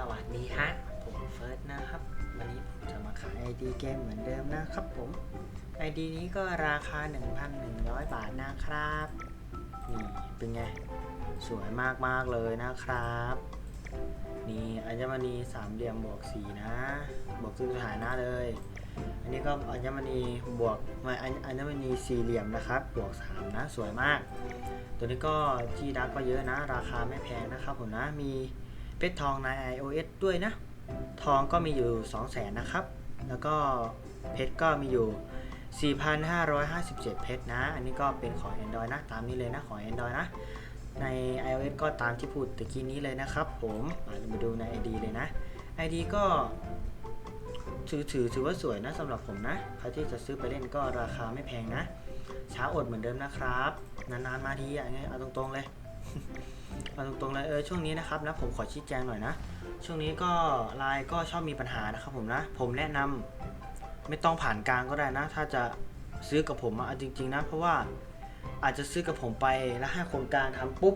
สวัสดีฮะ ผมเฟิร์สนะครับ วันนี้ผมจะมาขาย ID เกมเหมือนเดิมนะครับผม ID นี้ก็ราคา 1,100 บาทนะครับ นี่เป็นไง สวยมากๆเลยนะครับ นี่อัญมณีสามเหลี่ยมบวกสีนะ บวกทุกสถานะเลย อันนี้ก็อัญมณีบวกไม่อัญอัญมณีสี่เหลี่ยมนะครับ บวกสามนะ สวยมาก ตัวนี้ก็จีดักก็เยอะนะ ราคาไม่แพงนะครับผมนะ มี เพชรทองใน iOS ด้วยนะ ทองก็มีอยู่ 2 0 0 0 0นนะครับ แล้วก็เพชรก็มีอยู่ 4,557 เพชรนะ อันนี้ก็เป็นของ Android นะ ตามนี้เลยนะ ของ Android นะ ใน iOS ก็ตามที่พูดตะกี้นี้เลยนะครับผมมาดูใน ID เลยนะ ID ก็ถือถือถือว่าสวยนะสำหรับผมนะ ใครที่จะซื้อไปเล่นก็ราคาไม่แพงนะ ช้าอดเหมือนเดิมนะครับ นานๆมาทีอะไงเอาตรงๆเลย เอาตรงๆเลยเออช่วงนี้นะครับนะผมขอชี้แจงหน่อยนะ ช่วงนี้ก็ไลน์ก็ชอบมีปัญหานะครับผมนะ ผมแนะนำไม่ต้องผ่านกลางก็ได้นะ ถ้าจะซื้อกับผมอะจริง ๆ นะ เพราะว่าอาจจะซื้อกับผมไปแล้วให้คนกลางทำปุ๊บ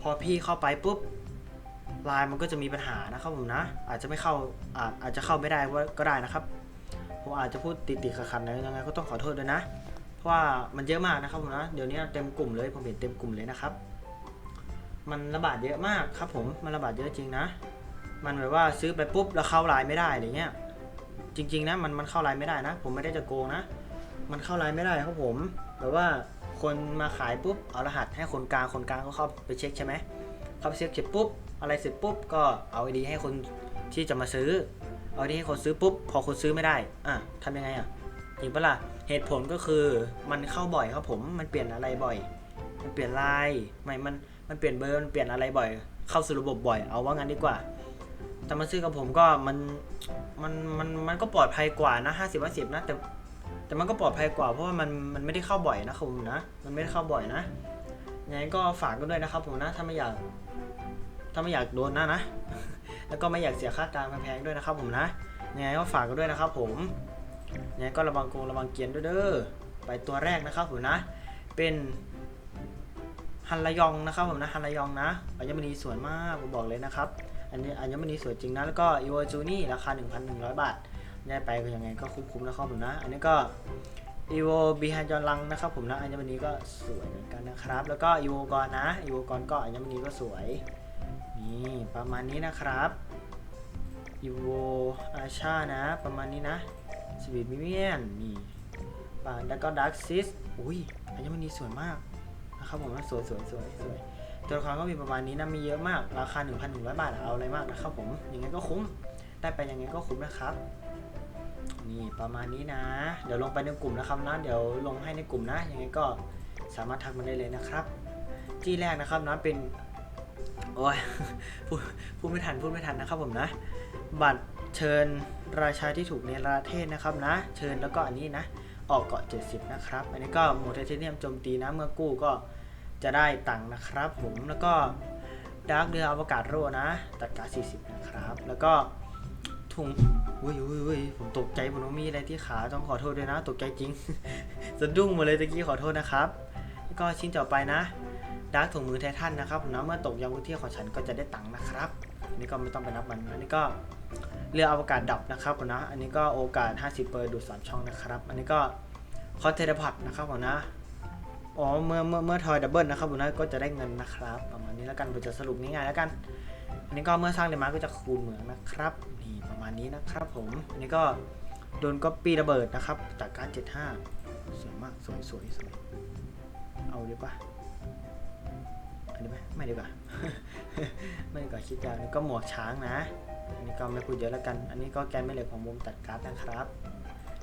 พอพี่เข้าไปปุ๊บไลน์มันก็จะมีปัญหานะครับผมนะ อาจจะไม่เข้าอาจอาจจะเข้าไม่ได้ก็ได้นะครับ ผมอาจจะพูดติดๆขัดๆนะยังไงก็ต้องขอโทษด้วยนะ เพราะว่ามันเยอะมากนะครับผมนะ เดี๋ยวนี้เต็มกลุ่มเลยผมเห็นเต็มกลุ่มเลยนะครับ มันระบาดเยอะมากครับผมมันระบาดเยอะจริงนะ มันแบบว่าซื้อไปปุ๊บแล้วเข้าไลน์ไม่ได้อะไรเงี้ยจริง ๆนะมันมันเข้าไลน์ไม่ได้นะ ผมไม่ได้จะโกงนะ มันเข้าไลน์ไม่ได้ครับผมแบบว่าคนมาขายปุ๊บเอารหัสให้คนกลางคนกลางก็เข้าไปเช็คใช่ไหมเข้าไปเช็คเสร็จปุ๊บอะไรเสร็จปุ๊บก็เอาไอดีให้คนที่จะมาซื้อ เอาไอดีให้คนซื้อปุ๊บพอคนซื้อไม่ได้อะทำยังไงอะจริงปะล่ะเหตุผลก็คือมันเข้าบ่อยครับผมมันเปลี่ยนอะไรบ่อย มันเปลี่ยนไลน์ไม่มันมันเปลี่ยนเบอร์มันเปลี่ยนอะไรบ่อย เข้าสู่ระบบบ่อยเอาว่างั้นดีกว่า แต่มาซื้อกับผมก็มันมันมันมันก็ปลอดภัยกว่านะห้าสิบห้าสิบนะแต่แต่มันก็ปลอดภัยกว่าเพราะว่ามันมันไม่ได้เข้าบ่อยนะครับผมนะ มันไม่ได้เข้าบ่อยนะยังไงก็ฝากกันด้วยนะครับผมนะถ้าไม่อยากถ้าไม่อยากโดนนะนะ แล้วก็ไม่อยากเสียค่ากลางแพงด้วยนะครับผมนะยังไงก็ฝากกันด้วยนะครับผมยังไงก็ระวังโกงระวังเกียนด้วยเด้อไปตัวแรกนะครับผมนะ เป็น ฮันระยองนะครับผมนะฮันระยองนะอัญมณีสวยมากผมบอกเลยนะครับ อันนี้อัญมณีสวยจริงนะแล้วก็อีวอร์จูนี่ราคา 1,100 บาทได้ไปก็ยังไงก็คุ้มๆนะครับผมนะ อันนี้ก็อีโวบีฮันยอนลังนะครับผมนะอัญมณีก็สวยเหมือนกันนะครับ แล้วก็อีโวกรนนะอีโวกรก็อัญมณีก็สวยนี่ประมาณนี้นะครับอีโวอาชานะ ประมาณนี้นะสวีทมิเมียนนี่ปาแล้วก็ดักซิสอุ้ยอัญมณีสวยมาก นะครับผมสวยสวยสวยสวยตัวละครก็มีประมาณนี้นะมีเยอะมากราคา 1,100 บาทเอาอะไรมากนะครับผมยังไงก็คุ้มได้ไปยังไงก็คุ้มนะครับนี่ประมาณนี้นะ เดี๋ยวลงไปในกลุ่มนะครับนะเดี๋ยวลงให้ในกลุ่มนะยังไงก็สามารถทักมาได้เลยนะครับที่แรกนะครับนะเป็นโอ้ยพูดพูดไม่ทันพูดไม่ทันนะครับผมนะ บัตรเชิญราชาที่ถูกในประเทศนะครับนะ เชิญแล้วก็อันนี้นะ ออกเกาะ 70 นะครับ อันนี้ก็โมเทเทเนียมโจมตีนะเมื่อกู้ก็จะได้ตังค์นะครับ ผมแล้วก็ดาร์กเรืออวกาศโรนะ ตัดการ40 นะครับ แล้วก็ถุงอุ้ยอุ้ยอุ้ยผมตกใจผมมีอะไรที่ขาต้องขอโทษด้วยนะ ตกใจจริงสะดุ้งหมาเลยตะกี้ขอโทษนะครับ แล้วก็ชิ้นต่อไปนะดาร์กถุงมือไททันนะครับผมนะเมื่อตกยังพื้นที่ของฉันก็จะได้ตังค์นะครับอันนี้ก็ไม่ต้องไปนับมันอันนี้ก็ เรืออวกาศดับนะครับผมนะ อันนี้ก็โอกาส 50เปอร์ดูดสามช่องนะครับ อันนี้ก็คอเทเลพอดนะครับผมนะ อ๋อ เมื่อเมื่อเมื่อทอยดับเบิลนะครับผมนะ ก็จะได้เงินนะครับ ประมาณนี้แล้วกันผมจะสรุปง่ายๆแล้วกัน อันนี้ก็เมื่อสร้างเดมาร์ก็จะคูณเหมืองนะครับ นี่ประมาณนี้นะครับผม อันนี้ก็โดนก็ปีระเบิดนะครับ จากการ75สวยมาก สวยสวยสวยเอาดีปะอันนี้ไหมไม่ดีกว่า ไม่ดีกว่าคิดยากนี่ก็หมวกช้างนะ อันนี้ก็ไม่พูดเยอะแล้วกัน อันนี้ก็แกนไม่เหล็กของมุมตัดการ์ดนะครับ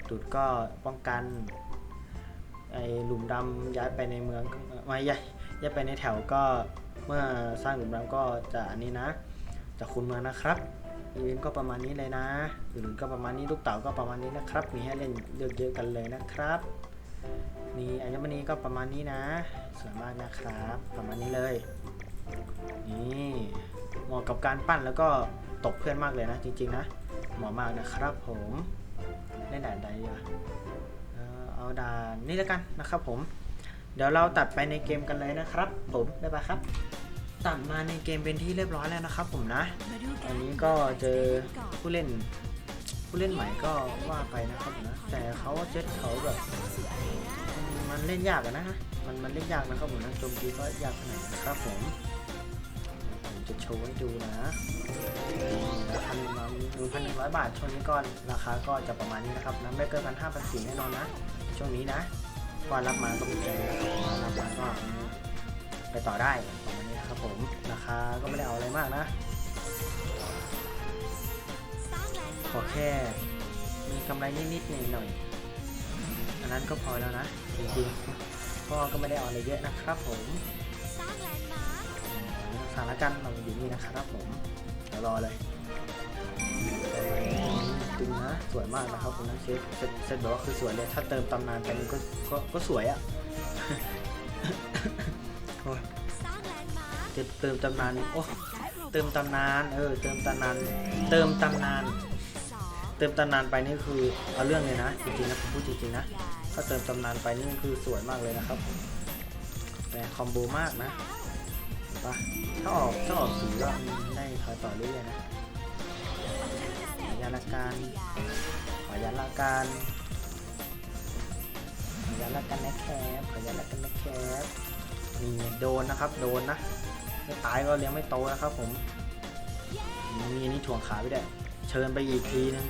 ดูดก็ป้องกันไอหลุมดำย้ายไปในเมืองไม่ย้ายย้ายไปในแถวก็เมื่อสร้างหลุมดำก็จะอันนี้นะ จะคุมเมืองนะครับอีเวนต์ก็ประมาณนี้เลยนะอื่นก็ประมาณนี้ลูกเต๋าก็ประมาณนี้นะครับ มีให้เล่นเลือกเยอะกันเลยนะครับนี่อัญมณีก็ประมาณนี้นะสวยมากนะครับ ประมาณนี้เลยนี่เหมาะกับการปั้นแล้วก็ ตบเพื่อนมากเลยนะ จริงๆนะเหมาะมากนะครับผมเล่นด่านใดดีวะเอ่อเอาด่านนี่แล้วกันนะครับผม เดี๋ยวเราตัดไปในเกมกันเลยนะครับ ผมบ๊ายบายครับ ตัดมาในเกมเป็นที่เรียบร้อยแล้วนะครับ ผมนะอันนี้ก็เจอผู้เล่นผู้เล่นใหม่ก็ว่าไปนะครับนะแต่เขาเจ็ดเขาแบบ มันเล่นยากอะนะมันมันเล่นยากนะครับผมนะโจมตีก็ยากขนาดนะครับผม จะโชว์ให้ดูนะพันหนึ่งร้อยหนึ่งพันหนึ่งร้อยบาทช่วงนี้ก่อนราคาก็จะประมาณนี้นะครับนะไม่เกินพันห้าพันสี่แน่นอนนะ ช่วงนี้นะว่ารับมาก็มีใจนะครับรับมาก็ไปต่อได้ประมาณนี้นะครับผมราคาก็ไม่ได้เอาอะไรมากนะขอแค่มีกำไรนิดๆหน่อยๆอันนั้นก็พอแล้วนะจริงๆก็ก็ไม่ได้เอาอะไรเยอะนะครับผม สารกันเราอยู่นี่นะครับผมเดี๋ยวรอเลยตึงนะสวยมากนะครับคุณนักเซตเซตเซตบอกว่าคือสวยเลยถ้าเติมตำนานไปนี่ก็ก็ก็สวยอะ่ะโอ้ยจะเติมตำนานโอ้เติมตำนานเออเติมตำนานเติมตำนานเติมตำนานไปนี่คือเอาเรื่องเลยนะจริงๆนะผมพูดจริงๆนะถ้าเติมตำนานไปนี่คือสวยมากเลยนะครับแหมคอมโบมากนะ ปะถ้าออกถ้าออกสีก็ได้ถอยต่อเรื่อยๆนะขอยาละการขอยาละการขอยาละกันนะแคปขอยาละกันนะแคปนี่โดนนะครับ โดนนะไม่ตายก็เลี้ยงไม่โตนะครับผมมีอันนี่ถ่วงขาไปได้วยเชิญไปอีกทีนึง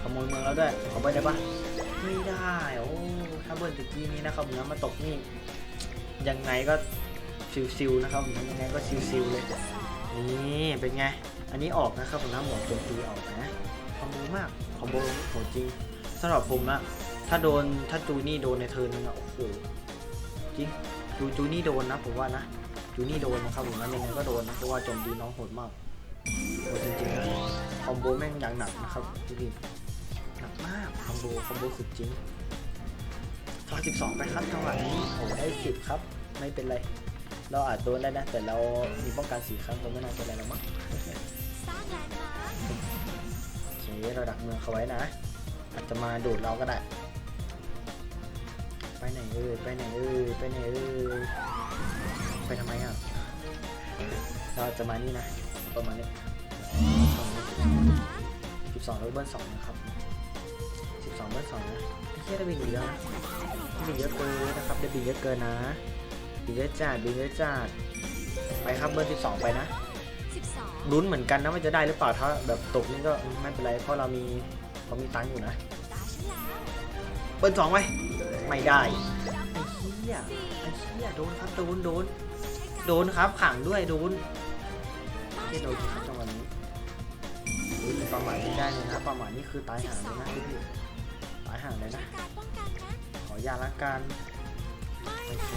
ขโมยเมืองแล้วด้วยขอไปได้ปะไม่ได้ โอ้ถ้าเบิร์นตะกี้นี้นะครับเนื้อมาตกนี่ ยังไงก็ซิวๆนะครับผมยังไงก็ซิวๆเลยนี่เป็นไง อันนี้ออกนะครับผมน้ำหมวกโจมตีออกนะคอมโบมากคอมโบโหดจริงสำหรับผมอะถ้าโดนถ้าจูนี่โดนในเทิร์นนึงอะโอ้โหจริงจูจูนี่โดนนะผมว่านะจูนี่โดนนะครับผมนั้นยังไงก็โดนนะเพราะว่าโจมตีน้องโหดมากโหดจริงๆนะคอมโบแม่งอย่างหนักนะครับพี่พี่หนักมากคอมโบคอมโบสุดจริง ทอสิบสองไปครับจังหวะนี้โอ้ได้สิบครับ ไม่เป็นไร เราอาจโดนได้นะ แต่เรามีป้องกันสี่ครั้งก็ไม่น่าเป็นไรหรอกมั้งโอเคเราดักเมืองเขาไว้นะ อาจจะมาดูดเราก็ได้ ไปไหนเอ่ยไปไหนเอ่ยไปไหนเอ่ยไปทำไมอะ เราจะมานี่นะ ประมาณนี้สิบสองแล้วเบิ้ลสองนะครับสิบสองเบิ้ลสองนะ ไม่ใช่ได้บินอีกแล้วนะได้บินเยอะเกินนะครับได้บินเยอะเกินนะบินเยอะจัดบินเยอะจัดไปครับเบิ้ลสิบสองไปนะลุ้นเหมือนกันนะว่าจะได้หรือเปล่าถ้าแบบตกนี่ก็ไม่เป็นไรเพราะเรามีเรามีตังค์อยู่นะเบิ้ลสองไปไม่ได้ไอ้เหี้ยไอ้เหี้ยโดนครับโดนโดนโดนครับขังด้วยโดนที่โดนครับจังหวะนี้อุ๊ยประมาทไม่ได้เลยนะประมาทนี่คือตายห่างเลยนะพี่ พี่ตายห่างเลยนะขอยาละกันโอเค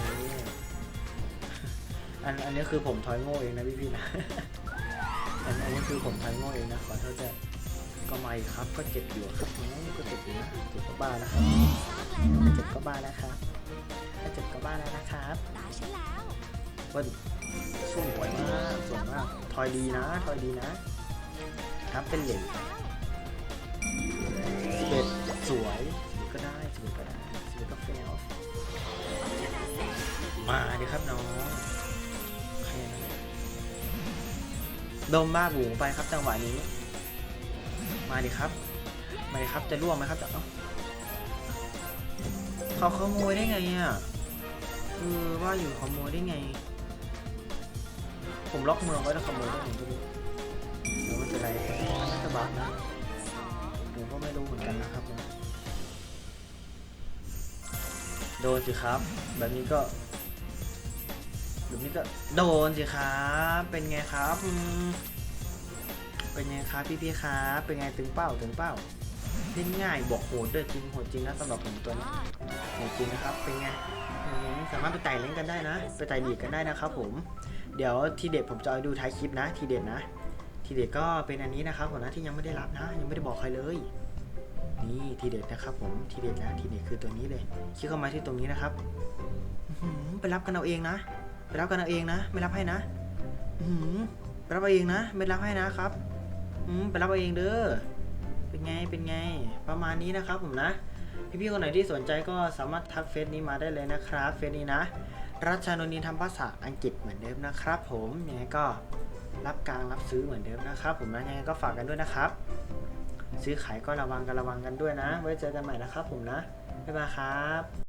อันอันนี้คือผมทอยโง่เองนะพี่พี่ๆนะ อันอันนี้คือผมทอยโง่เองนะขอโทษด้วยก็ไม่ครับก็เจ็บอยู่ครับอืมก็เจ็บอยู่นะเจ็บก็บ้านะครับเจ็บก็บ้านะครับถ้าเจ็บก็บ้าแล้วนะครับเบิ้ลสวยมากสวยมาก ทอยดีนะ ทอยดีนะ ครับเป็นเหรียญสิบ สิบก็ได้สิบเอ็ดก็ได้สิบเอ็ดก็เฟมาดิครับน้องดมบ้าบูไปครับจังหวะนี้ มาดิครับ มาดิครับจะล่วงไหมครับจะเอ้าเขาขโมยได้ไงอะคือว่าอยู่ขโมยได้ไง ผมล็อกเมืองไว้แล้วขโมยได้ผมก็รู้เดี๋ยวไม่เป็นไรมันจะบักนะผมก็ไม่รู้เหมือนกันนะครับ โดนสิครับ แบบนี้ก็แบบนี้ก็โดนสิครับ เป็นไงครับเป็นไงครับพี่พี่ครับเป็นไงตึงเป้าตึงเป้าเล่นง่ายบอกโหดด้วยจริงโหดจริงนะสำหรับผมตัวนี้โหดจริงนะครับ เป็นไงสามารถไปไต่เล่นกันได้นะ ไปไต่ลีกกันได้นะครับผม เดี๋ยวทีเด็ดผมจะเอาดูท้ายคลิปนะ ทีเด็ดนะ ทีเด็ดก็เป็นอันนี้นะครับผมนะที่ยังไม่ได้รับนะ ยังไม่ได้บอกใครเลย นี่ทีเด็ดนะครับผมทีเด็ดนะทีเด็ดคือตัวนี้เลยคลิกเข้ามาที่ตรงนี้นะครับไปรับกันเอาเองนะไปรับกันเอาเองนะ ไม่รับให้นะไปรับเอาเองนะ ไม่รับให้นะครับไปรับเอาเองเด้อเป็นไงเป็นไงประมาณนี้นะครับผมนะพี่ๆคนไหนที่สนใจก็สามารถทักเฟซนี้มาได้เลยนะครับเฟซนี้นะรัชานนท์นินทำภาษาอังกฤษเหมือนเดิมนะครับ ผมยังไงก็รับกลางรับซื้อเหมือนเดิมนะครับ ผมนะยังไงก็ฝากกันด้วยนะครับ ซื้อขายก็ระวังกันระวังกันด้วยนะ ไว้เจอกันใหม่นะครับผมนะ บ๊ายบายครับ